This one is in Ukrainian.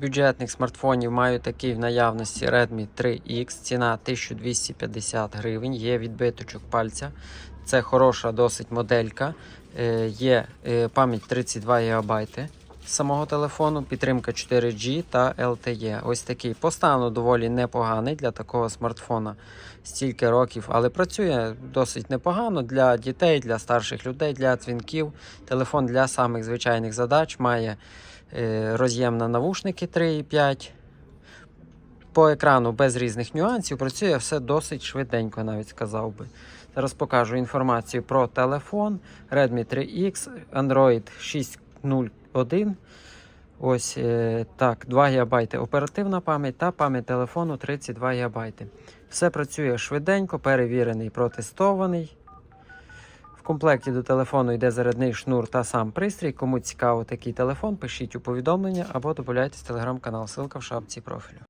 Бюджетних смартфонів маю такий в наявності Redmi 3X, ціна 1250 гривень, є відбиточок пальця. Це хороша досить моделька. Е, Є е, пам'ять 32 ГБ самого телефону, підтримка 4G та LTE. Ось такий по стану доволі непоганий для такого смартфона стільки років, але працює досить непогано для дітей, для старших людей, для дзвінків. Телефон для самих звичайних задач має е, роз'єм на навушники 3,5. По екрану без різних нюансів працює все досить швиденько, навіть сказав би. Зараз покажу інформацію про телефон Redmi 3X, Android 6.0.1. Ось е, так, 2 ГБ оперативна пам'ять та пам'ять телефону 32 ГБ. Все працює швиденько, перевірений, протестований. В комплекті до телефону йде зарядний шнур та сам пристрій. Кому цікаво такий телефон, пишіть у повідомлення або додавайтесь в телеграм-канал. Ссылка в шапці профілю.